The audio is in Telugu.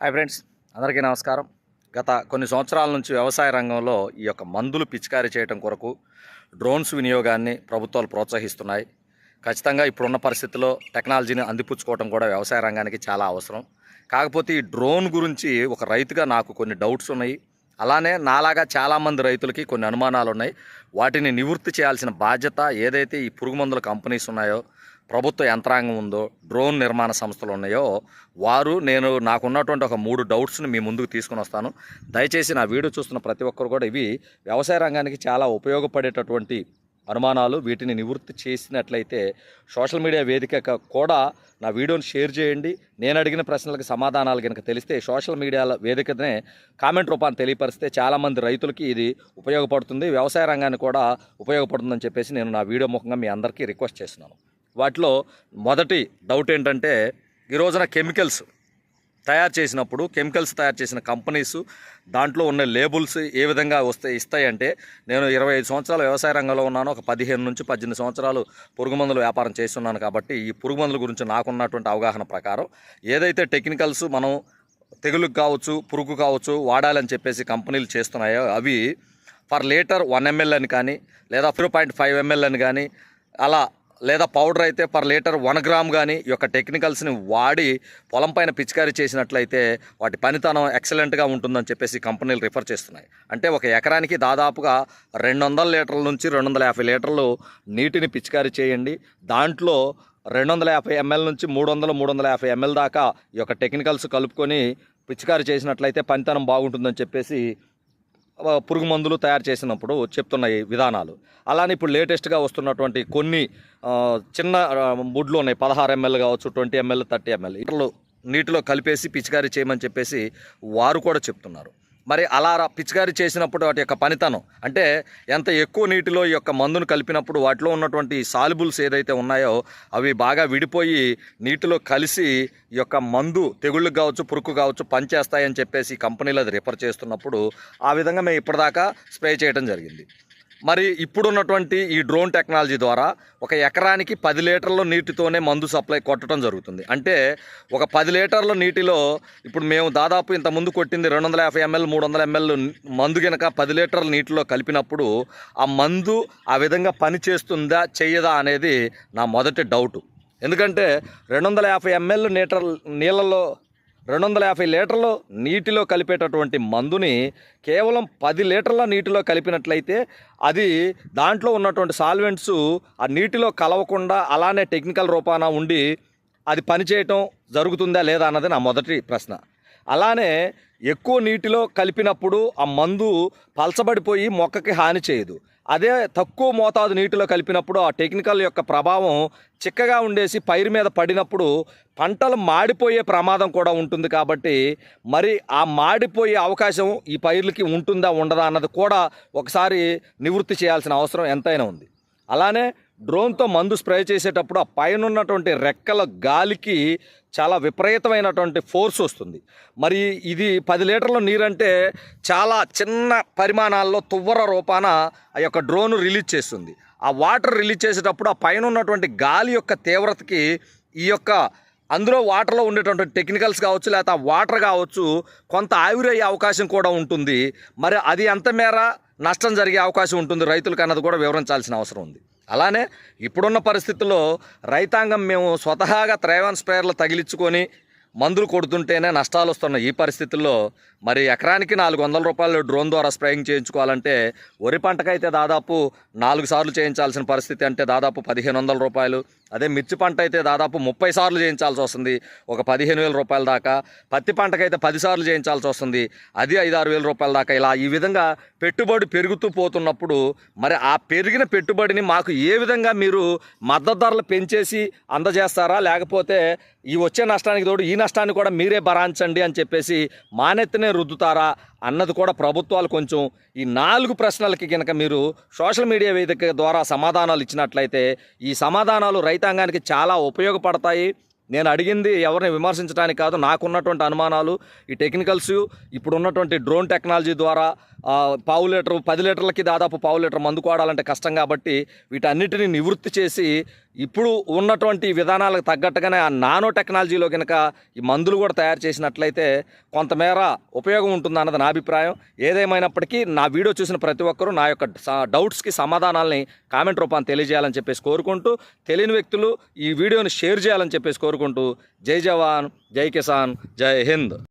హాయ్ ఫ్రెండ్స్ అందరికీ నమస్కారం. గత కొన్ని సంవత్సరాల నుంచి వ్యవసాయ రంగంలో ఈ యొక్క మందులు పిచికారీ చేయడం కొరకు డ్రోన్స్ వినియోగాన్ని ప్రభుత్వాలు ప్రోత్సహిస్తున్నాయి. ఖచ్చితంగా ఇప్పుడున్న పరిస్థితుల్లో టెక్నాలజీని అందిపుచ్చుకోవడం కూడా వ్యవసాయ రంగానికి చాలా అవసరం. కాకపోతే ఈ డ్రోన్ గురించి ఒక రైతుగా నాకు కొన్ని డౌట్స్ ఉన్నాయి. అలానే నాలాగా చాలామంది రైతులకి కొన్ని అనుమానాలు ఉన్నాయి వాటిని నివృత్తి చేయాల్సిన బాధ్యత ఏదైతే ఈ పురుగు మందుల కంపెనీస్ ఉన్నాయో ప్రభుత్వ యంత్రాంగం ఉందో డ్రోన్ నిర్మాణ సంస్థలు ఉన్నాయో వారు నేను నాకున్నటువంటి ఒక మూడు డౌట్స్ని మీ ముందుకు తీసుకుని వస్తాను. దయచేసి నా వీడియో చూస్తున్న ప్రతి ఒక్కరు కూడా ఇవి వ్యవసాయ రంగానికి చాలా ఉపయోగపడేటటువంటి అనుమానాలు వీటిని నివృత్తి చేసినట్లయితే సోషల్ మీడియా వేదిక కూడా నా వీడియోని షేర్ చేయండి. నేను అడిగిన ప్రశ్నలకు సమాధానాలు కనుక తెలిస్తే సోషల్ మీడియాల వేదికనే కామెంట్ రూపాన్ని తెలియపరిస్తే చాలామంది రైతులకి ఇది ఉపయోగపడుతుంది వ్యవసాయ రంగానికి కూడా ఉపయోగపడుతుందని చెప్పేసి నేను నా వీడియో ముఖంగా మీ అందరికీ రిక్వెస్ట్ చేస్తున్నాను. వాటిలో మొదటి డౌట్ ఏంటంటే ఈ రోజున కెమికల్స్ తయారు చేసినప్పుడు కెమికల్స్ తయారు చేసిన కంపెనీస్ దాంట్లో ఉన్న లేబుల్స్ ఏ విధంగా వస్తాయి ఇస్తాయంటే నేను ఇరవై ఐదు సంవత్సరాలు వ్యవసాయ రంగంలో ఉన్నాను ఒక పదిహేను నుంచి పద్దెనిమిది సంవత్సరాలు పురుగు మందులు వ్యాపారం చేస్తున్నాను కాబట్టి ఈ పురుగు మందుల గురించి నాకున్నటువంటి అవగాహన ప్రకారం ఏదైతే టెక్నికల్స్ మనం తెగులుకు కావచ్చు పురుగు కావచ్చు వాడాలని చెప్పేసి కంపెనీలు చేస్తున్నాయో అవి ఫర్ లీటర్ వన్ ఎంఎల్ అని కానీ లేదా జీరో పాయింట్ ఫైవ్ ఎంఎల్ అని కానీ అలా లేదా పౌడర్ అయితే పర్ లీటర్ వన్ గ్రామ్ కానీ ఈ యొక్క టెక్నికల్స్ని వాడి పొలం పైన పిచికారీ చేసినట్లయితే వాటి పనితనం ఎక్సలెంట్గా ఉంటుందని చెప్పేసి కంపెనీలు రిఫర్ చేస్తున్నాయి. అంటే ఒక ఎకరానికి దాదాపుగా రెండు వందల లీటర్ల నుంచి రెండు వందల యాభై లీటర్లు నీటిని పిచికారీ చేయండి. దాంట్లో రెండు వందల యాభై ఎంఎల్ నుంచి మూడు వందలు మూడు వందల యాభై ఎంఎల్ దాకా ఈ యొక్క టెక్నికల్స్ కలుపుకొని పిచికారీ చేసినట్లయితే పనితనం బాగుంటుందని చెప్పేసి పురుగు మందులు తయారు చేసినప్పుడు చెప్తున్నాయి విధానాలు. అలానే ఇప్పుడు లేటెస్ట్గా వస్తున్నటువంటి కొన్ని చిన్న బుడ్లు ఉన్నాయి. పదహారు ఎంఎల్ కావచ్చు ట్వంటీ ఎంఎల్ థర్టీ ఎంఎల్. ఇట్లా నీటిలో కలిపేసి పిచికారీ చేయమని చెప్పేసి వారు కూడా చెప్తున్నారు. మరి అలా రా- పిచికారీ చేసినప్పుడు వాటి యొక్క పనితనం అంటే ఎంత ఎక్కువ నీటిలో ఈ యొక్క మందును కలిపినప్పుడు వాటిలో ఉన్నటువంటి సాల్బుల్స్ ఏదైతే ఉన్నాయో అవి బాగా విడిపోయి నీటిలో కలిసి ఈ యొక్క మందు తెగుళ్ళు కావచ్చు పురుకు కావచ్చు పనిచేస్తాయని చెప్పేసి కంపెనీలు అది రిఫర్ చేస్తున్నప్పుడు ఆ విధంగా మేము ఇప్పటిదాకా స్ప్రే చేయడం జరిగింది. మరి ఇప్పుడున్నటువంటి ఈ డ్రోన్ టెక్నాలజీ ద్వారా ఒక ఎకరానికి పది లీటర్ల నీటితోనే మందు సప్లై కొట్టడం జరుగుతుంది. అంటే ఒక పది లీటర్ల నీటిలో ఇప్పుడు మేము దాదాపు ఇంత ముందు కొట్టింది రెండు వందల యాభై ఎంఎల్ మూడు వందల ఎంఎల్ మందు కనుక పది లీటర్ల నీటిలో కలిపినప్పుడు ఆ మందు ఆ విధంగా పని చేస్తుందా చెయ్యదా అనేది నా మొదటి డౌటు. ఎందుకంటే రెండు వందల యాభై ఎంఎల్ నీటర్ నీళ్ళలో రెండు వందల యాభై లీటర్లు నీటిలో కలిపేటటువంటి మందుని కేవలం పది లీటర్ల నీటిలో కలిపినట్లయితే అది దాంట్లో ఉన్నటువంటి సాల్వెంట్స్ ఆ నీటిలో కలవకుండా అలానే టెక్నికల్ రూపాన ఉండి అది పనిచేయటం జరుగుతుందా లేదా అన్నది నా మొదటి ప్రశ్న. అలానే ఎక్కువ నీటిలో కలిపినప్పుడు ఆ మందు పలచబడిపోయి మొక్కకి హాని చేయదు. అదే తక్కువ మోతాదు నీటిలో కలిపినప్పుడు ఆ టెక్నికల్ యొక్క ప్రభావం చిక్కగా ఉండేసి పైరు మీద పడినప్పుడు పంటలు మాడిపోయే ప్రమాదం కూడా ఉంటుంది కాబట్టి మరి ఆ మాడిపోయే అవకాశం ఈ పైర్లకి ఉంటుందా ఉండదా అన్నది కూడా ఒకసారి నివృత్తి చేయాల్సిన అవసరం ఎంతైనా ఉంది. అలానే డ్రోన్తో మందు స్ప్రే చేసేటప్పుడు ఆ పైన ఉన్నటువంటి రెక్కల గాలికి చాలా విపరీతమైనటువంటి ఫోర్స్ వస్తుంది. మరి ఇది పది లీటర్ల నీరంటే చాలా చిన్న పరిమాణాల్లో తువ్వర రూపాన ఆ యొక్క డ్రోన్ రిలీజ్ చేస్తుంది. ఆ వాటర్ రిలీజ్ చేసేటప్పుడు ఆ పైన ఉన్నటువంటి గాలి యొక్క తీవ్రతకి ఈ యొక్క అందులో వాటర్లో ఉండేటువంటి టెక్నికల్స్ కావచ్చు లేకపోతే ఆ వాటర్ కావచ్చు కొంత ఆవిరయ్యే అవకాశం కూడా ఉంటుంది. మరి అది ఎంత మేర నష్టం జరిగే అవకాశం ఉంటుంది రైతులకు అన్నది కూడా వివరించాల్సిన అవసరం ఉంది. అలానే ఇప్పుడున్న పరిస్థితుల్లో రైతాంగం మేము స్వతహాగా త్రైవాన్ స్ప్రేయర్లు తగిలించుకొని మందులు కొడుతుంటేనే నష్టాలు వస్తున్న ఈ పరిస్థితుల్లో మరి ఎకరానికి నాలుగు వందల రూపాయలు డ్రోన్ ద్వారా స్ప్రేయింగ్ చేయించుకోవాలంటే వరి పంటకైతే దాదాపు నాలుగు సార్లు చేయించాల్సిన పరిస్థితి అంటే దాదాపు పదిహేను వందల రూపాయలు. అదే మిర్చి పంట అయితే దాదాపు ముప్పై సార్లు చేయించాల్సి వస్తుంది. ఒక పదిహేను వేల రూపాయల దాకా. పత్తి పంటకైతే పది సార్లు చేయించాల్సి వస్తుంది. అది ఐదు ఆరు వేల రూపాయల దాకా. ఇలా ఈ విధంగా పెట్టుబడి పెరుగుతూ పోతున్నప్పుడు మరి ఆ పెరిగిన పెట్టుబడిని మాకు ఏ విధంగా మీరు మద్దతు ధరలు పెంచేసి అందజేస్తారా? లేకపోతే ఈ వచ్చే నష్టానికి తోడు ఈ నష్టాన్ని కూడా మీరే భరాంచండి అని చెప్పేసి మానెత్తనే రుద్దుతారా అన్నది కూడా ప్రభుత్వాలు కొంచెం ఈ నాలుగు ప్రశ్నలకి కనుక మీరు సోషల్ మీడియా వేదిక ద్వారా సమాధానాలు ఇచ్చినట్లయితే ఈ సమాధానాలు రైతాంగానికి చాలా ఉపయోగపడతాయి. నేను అడిగింది ఎవరిని విమర్శించడానికి కాదు నాకున్నటువంటి అనుమానాలు ఈ టెక్నికల్స్ ఇప్పుడు ఉన్నటువంటి డ్రోన్ టెక్నాలజీ ద్వారా పావు లీటర్ పది లీటర్లకి దాదాపు పావు లీటర్ మందు కోడాలంటే కష్టం కాబట్టి వీటన్నిటిని నివృత్తి చేసి ఇప్పుడు ఉన్నటువంటి విధానాలకు తగ్గట్టుగానే ఆ నానో టెక్నాలజీలో కనుక ఈ మందులు కూడా తయారు చేసినట్లయితే కొంతమేర ఉపయోగం ఉంటుందన్నది నా అభిప్రాయం. ఏదేమైనప్పటికీ నా వీడియో చూసిన ప్రతి ఒక్కరూ నా యొక్క డౌట్స్కి సమాధానాలని కామెంట్ రూపాన్ని తెలియజేయాలని చెప్పేసి కోరుకుంటూ తెలియని వ్యక్తులు ఈ వీడియోని షేర్ చేయాలని చెప్పేసి కోరుకుంటూ జై జవాన్ జై కిసాన్ జై హింద్.